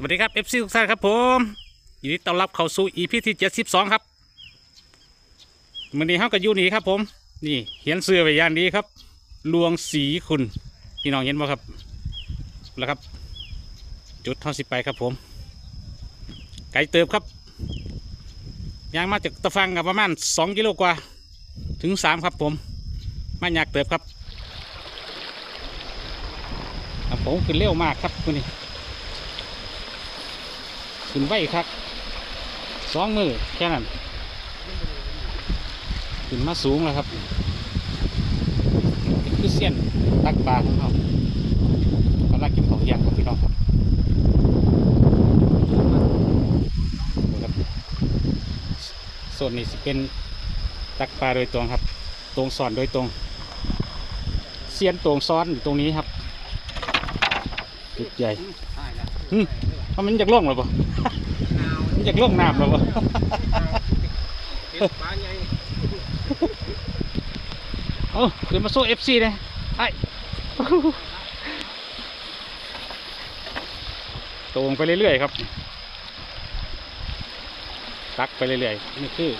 สวัสดีครับ FC ทุกท่านครับผมยินดีต้อนรับเข้าสู่ EP ที่72ครับวันนี้เฮากับยูนี่ครับผม นี่เขียนเสื้อไว้อย่างดีครับ ลวงสีคุณพี่น้องเห็นบ่ครับแล้วครับ จุดเท่าสิไปครับผม ไก่เติบครับยางมาจากตะฟังกับประมาณ2กิโลกว่า ถึง3ครับผมมาอยากเติบครับครับผมขึ้นเร็วมากครับคุณนี่ ขึ้นไวครับสองมือแค่นั้นขึ้นมาสูงแล้วครับคือเสี้ยนตักปลาของเขากำลังกินของเที่ยงครับพี่น้องครับดูครับโซนนี้สิเป็นตักปลาโดยตรงครับ ตรงสอนโดยตรง เสี้ยนตรงซ้อนอยู่ตรงนี้ครับจุดใหญ่หึเพรามันอยากล่องหรอปะมันอยากล่องน้ำหรอปะปลาใหญ่โอ้ขึ้นมาสู้เอฟซีเลยไอตรงไปเรื่อยๆครับ ตักไปเรื่อยๆนี่คือ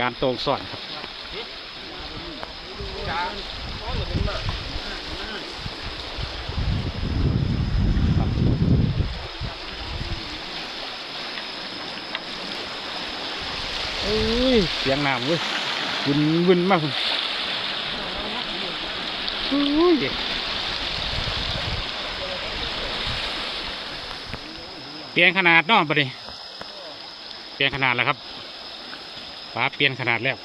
การตรงสอนครับ จ้าอ๋อ เหมือนกันมากเอ้ยเสียงน้ำเว้ยวุนวุนมากคุณอุ้ยเปลี่ยนขนาดเนาะปะดิเปลี่ยนขนาดแล้วครับฟ้าเปลี่ยนขนาดแล้ว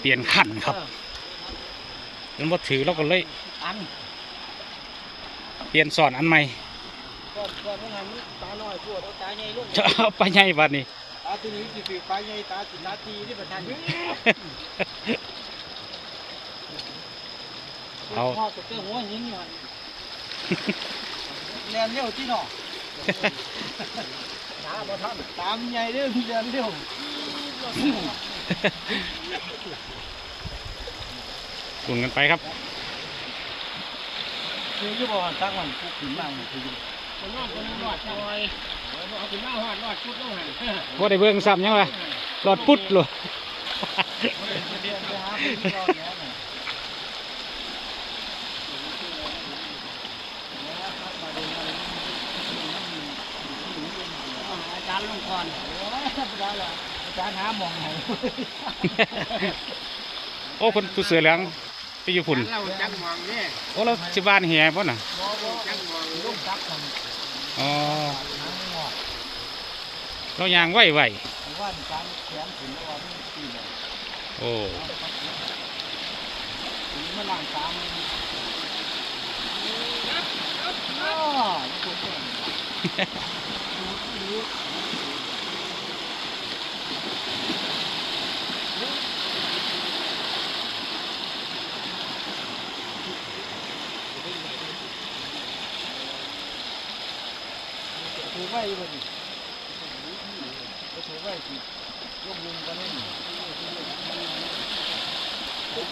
เปลี่ยนขั้นครับแล้วพอถือเราก็เลยอันเปลี่ยนสอนอันใหม่ ก่อนก่อนมันทำตาน้อยปวดเอาตาใหญ่ลูกจะเอาไปใหญ่บัดนี้ตาตัวนี้สิถือปลาใหญ่ตาสินาทีที่ประทันเอาพ่อตัวเจ้าหัวหินอยู่หั่นเรียนเร็วที่หนอตาบ่ทันตามใหญ่เด้อเรียนเร็วคุนกันไปครับคืออยู่บ่ทักมันผู้ขึ้นมามันคืออยู่ คนนอนคนนอดจอยเอาขึ้นมาหอดนอดชุดลงหันว่าได้เบิ่งซ้ำยังไงหลอดปุ๊ดเลยเรียนไปหาผู้ที่รอดแล้วน่ะอาจารย์ลงก่อนโอ้ยธรรมดาล่ะอาจารย์หาหมองไหนโอ้คนผู้เสือเหลืองไปอยู่ฝุ่นเราจังมองเนี่ยโอ้เราสิบ้านเหียป่ะน่ะ จังมอง ลูกตักมัน อ๋อหางงอกเรายางไหวไหวว่าการแขนถึงว่ามันตีแบบโอ้ถึงมันล่างตามอ๋อ ไว้บ่นี่ถือไว้สิยกมุมกันนี่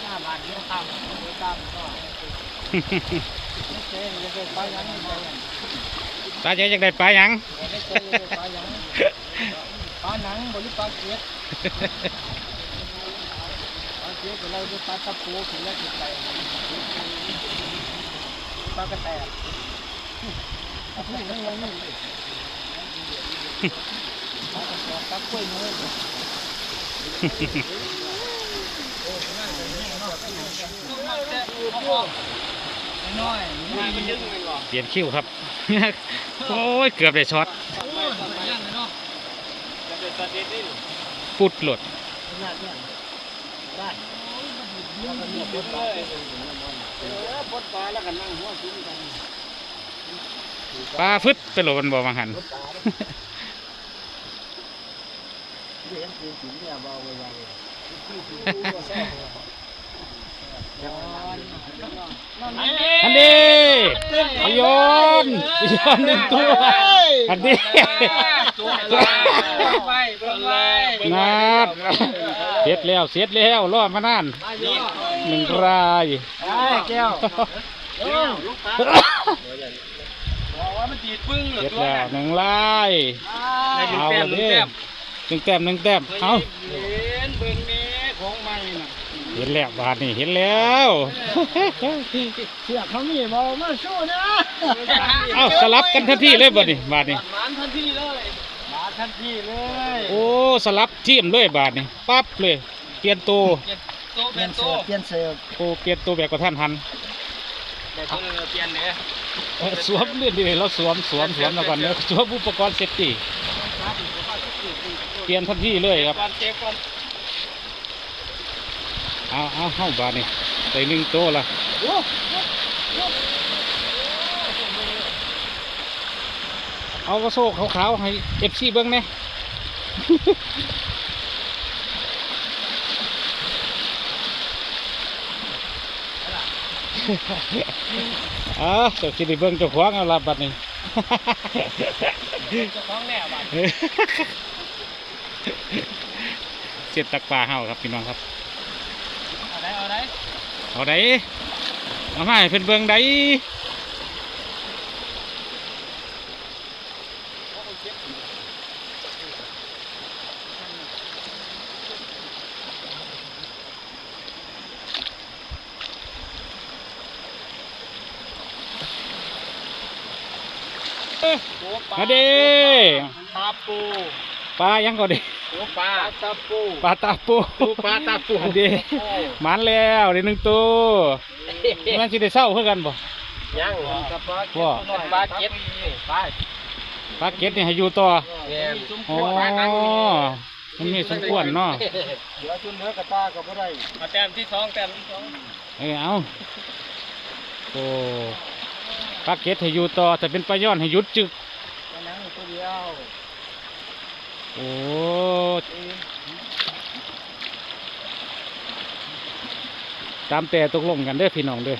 หน้าบานเดียวตามไม่ตามก็ไม่เคยจะไปไปยังไม่ไปยังตาใจอยากได้ปลาหยังปยังปลาหนังบริปลาเกียดปลาเกียดเราจะปลาตะปูถึงแล้วจะไปปลากระแตก เปลี่ยนคิ้วครับ โอ้ย เกือบได้ช็อตปุดหลดเนี่ยเนี่ยได้แล้วก็เนี่ยปดปลาเป็นหลาฟึดไปโหลดมันบ่บางหัน ปดปลาเดี๋ยวกินกินเนี่ยเบาไปเบาอันนี้พยนต์พยนต์หนึ่งตัวอันนี้ไปเบิ่งไปนาดเสร็จแล้วเสร็จแล้วรอดมานานนี่หนึ่งรายไอ้แก้วเออลูกตาบอกว่ามันดีดปึ้งเหลือเสร็จตัวแล้วหนึ่งรายได้หนึ่งเอาแต้ม หนึ่งดิแต้มหนึ่งแต้มหนึ่งแต้มเอาเห็นเบิ่งแม่ของใหม่น่ะเห็นแล้วบาทนี่เห็นแล้วเสียเขามีบ่มาสู้นะเอาสลับกันทันทีเลยบาทนี่บาทนี่หวานทันทีเลยมาทันทีเลย โอ้สลับทีมเลยบาทนี่ปั๊บเลยเปลี่ยนตัวโตเปเป็ลี่ยนนโตเสื้อเปลี่ยนเสื้อโอ้เปลี่ยนตัวแบบกระทันหันแต่ตัวนึงเปลี่ยนเนี่ยเอ้ยสวมเรื่อยๆเราสวมสวมสวมแล้วก่อนเนอะสวมอุปกรณ์เซฟตี้เปลี่ยนทันทีเลยครับก่อนเจ็บก่อนเอาเอาเข้าบาทนี่ใส่หนึ่งตัวละเอากระโซกขาวๆให้เอฟซีเบิ้งแหน่อ่าเจ้าสิได้เบิ่งเจ้าของเอาละบัดนี้เจ้าของแน่บ้าน เสียบตักปลาเฮาครับพี่น้องครับ เอาไหนเอาไหนเอาไดเอามาให้เพิ่นเบิ่งไดมาเด้ตาปู ปลายังก็เด้โอ้ปลาตาปูปลาตาปูปลาตาปูเด้หมันแล้วได้หนึ่งตัวมันสิได้เศร้าคือกันบ่ยังกับปลาว่าปลาเก็ดปลาปลาเก็ดนี่ให้อยู่ต่อเนี่ยอ๋อมันมีสมควรเนาะเดี๋ยวชุนเนื้อกระตาก็บ่ได้เอาแต้มที่สองแต้มที่สองเออเอาโอ้ปลาเก็ดให้อยู่ต่อแต่เป็นปลาย้อนให้หยุดจึกอันนั้นตัวเดียว โอ้ตามแต่ตกลงกันเด้อพี่น้องเด้อ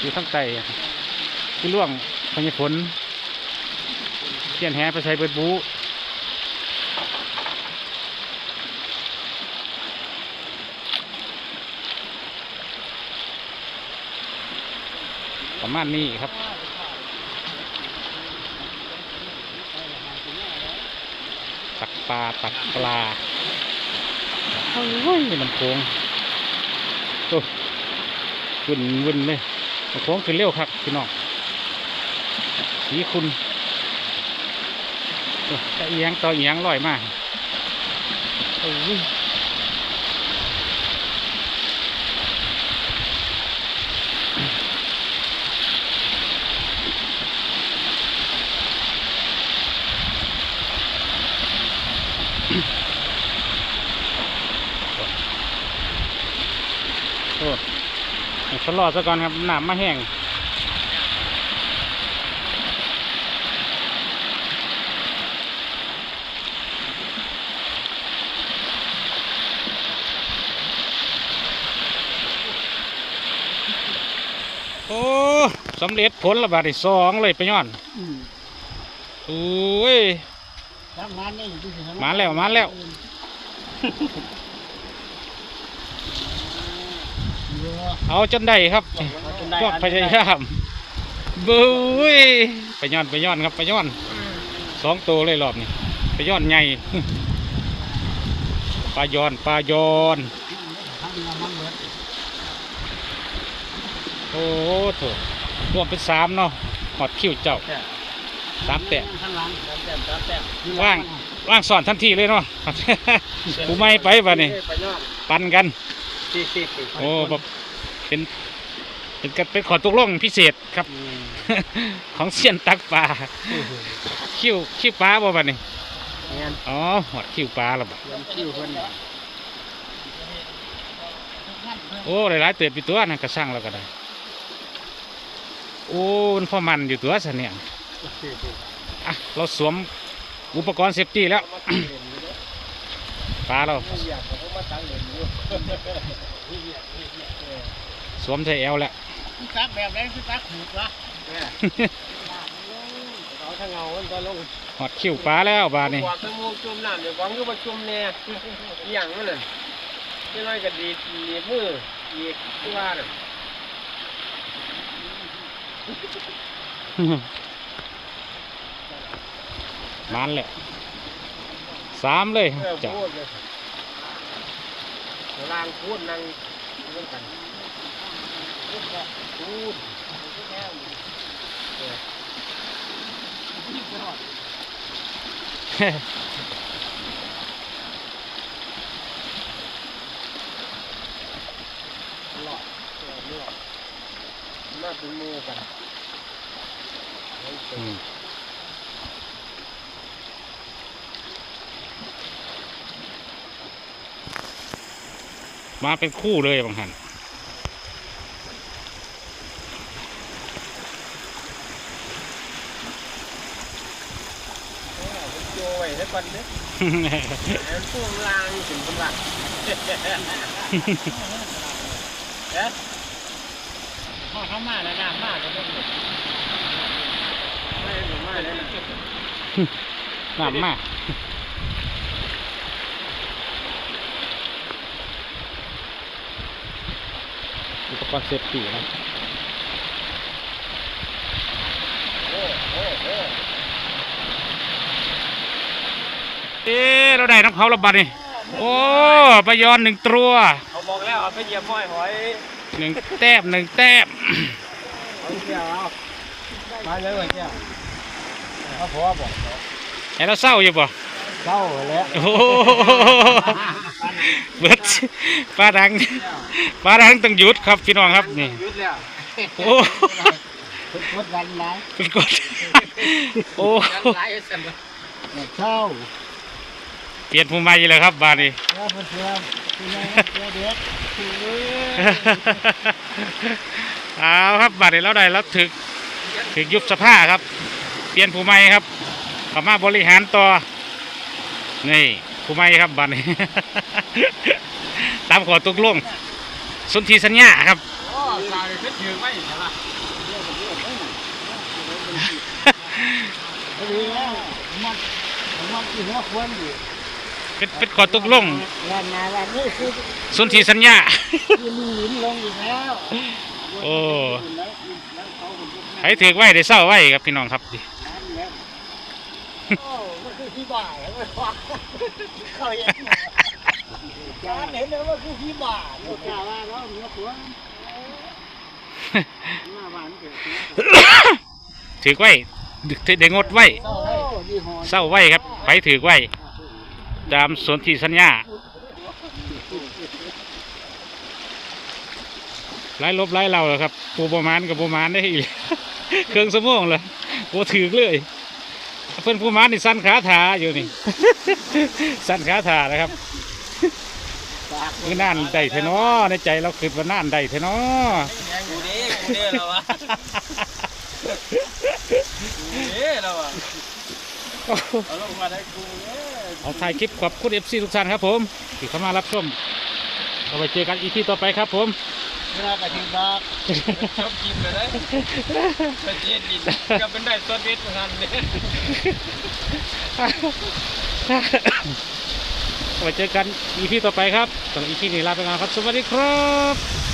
อยู่ทั้งใจที่ล่วงพญฝนเทียนแหไปใช้เบิดบู ประมาณนี้ครับตักปลาตักปลาโอ้ยมันโค้งโอ้วุ่นวุ่นเลยมันโค้งขึ้นเร็วครับพี่น้องสีคุณโอ้จะเอียงต่อเอียงลอยมากโอ้ย โอ้ชะลอซะก่อนครับน้ำมาแห้งโอ้สำเร็จผลระบาดที่สองเลยไปย้อนอืมโอ้ย มาแล้วมาแล้วเยอะเอาจนได้ครับเอาจนได้พวกพยายามบุ้ยไปย้อนไปย้อนครับไปย้อนสองตัวเลยรอบนี้ไปย้อนใหญ่ปลาย้อนปลาย้อนทำงานมันเบิดโอ้โถรวมเป็นสามเนาะหอดคิ้วเจ้า สามแตะข้างหลังสามแต้มสามแต้มว่างว่างสอนทันทีเลยเนาะกูไม่ไปบ่นี่ไปยอดปันกันสี่สิบโอ้แบบเป็นเป็นกันเป็นขอตกลงพิเศษครับ ของเสียนตักปลาคิ้วคิ้วปลาบ่บ่นี่เงี้ยอ๋อหอดคิ้วปลาแล้วบ่เงินคิวเพิ่นโอ้หลายๆเติบอยู่ตัวนะกระช่างแล้วก็ได้ โอ้มันพอมันอยู่ตัวซะเนี่ย อะเราสวมอุปกรณ์เซฟตี้แล้วปลาเราอยากผมมาตั้งเล่นอยู่สวมใส่แอวแล้วตักแบบไหนคือตักหูกละเอาถ้าเงามันก็ลงหอดคิ้วปลาแล้วบาดนี่กวาดทั้งมูจุ่มน้ำเดี๋ยวกวางก็มาจุ่มแน่อหย่างนั้นน่ะที่น้อยก็ดีดีมือดีที่ว่าน่ะ มันแหละสามเลยเออจ้ะพูดเลยลางพูดนั่งเรื่องกันพูดพูดหลอดเออเลือดมาเป็นมือกัน อืม มาเป็นคู่เลยบางหันโยไว้แล้วก่อนเด้อแอนช่วงล่างถึงกำลังเอ๊ะพ่อเขามาแล้วน้ำมากก็ต้องไม่ถึงมาเลยนะน้ำมาก ปกรณ์เซฟตี้นะโอ้โอ้โอ้เอ๊ะเราได้น้ำเขาระบาดนี่โอ้ปลายอนหนึ่งตัวเขาบอกแล้วเอาไปเหยียบห้อยหอยหนึ่งแต้มหนึ่งแต้มเอาเกี่ยวเอามาเลยว่าเกี่ยวเขาพอบอกไอ้เราเศร้าอยู่ป่ะเจ้าแล้วโอ้โห เบิดปลาดังปลาดังต้องหยุดครับพี่น้องครับนี่ยุดแล้วโอ้กดกันไหมเป็นกดโอ้กันไหลเสร็จแล้วเช่าเปลี่ยนผู้ใหม่เลยครับบาดนี้แล้วเพื่อนเพื่อนคุณยายเพื่อนเด็กเอาครับบาดนี้เราได้แล้วถึกถึกยุบสภาครับ เปลี่ยนผู้ใหม่ครับเข้ามาบริหารต่อนี่ ผู้ใหม่ครับบาดนี้ ตามขอตกลงสนธิสัญญาครับโอ้สาวนี่เพชรยืนไม่ใช่ปะพอดีแล้วมันมันที่หัวควรอยู่เป็นเป็นขอตกลงงานงานวันนี้คือสนธิสัญญาคือมีหินลงอีกแล้วโอ้ให้ถือไว้ได้เศร้าไว้ครับพี่น้องครับโอ้มันคือที่บ่า เขาเองการเห็นเลยว่าคือที่บ่ายโอ้กาว่าแล้วหัวควรมาบ้านเกิดถือไว้ได้งดไว้เศร้าไว้ครับ ไปถือไว้ตามสนธิสัญญาไล่ลบไล่เราเลยครับปูประมาณกับประมาณได้อีกเครื่องสมองเลยโอ้ถือเลย เพื่อนผู้มานนี่สั้นขาถาอยู่นี่ สั้นขาถานะครับคือน่านใดเทนอในใจเราคิดว่าน่านใดเทนอกูนี่กูนี่แล้ววะกูนี่แล้ววะเอาลงมาได้กูเนี่ยเอาถ่ายคลิปขอบคุณเอฟซีทุกท่านครับผมที่เข้ามารับชมเอาไปเจอกันอีพีต่อไปครับผม เวลากระถิ่นบอกชอบกินเลยนะไปเย็นดินก็เป็นได้ซอสเด็ดเหมือนกันเลยเอาเจอกันอีพีต่อไปครับสำหรับอีพีนี้ลาไปก่อนครับ สวัสดีครับ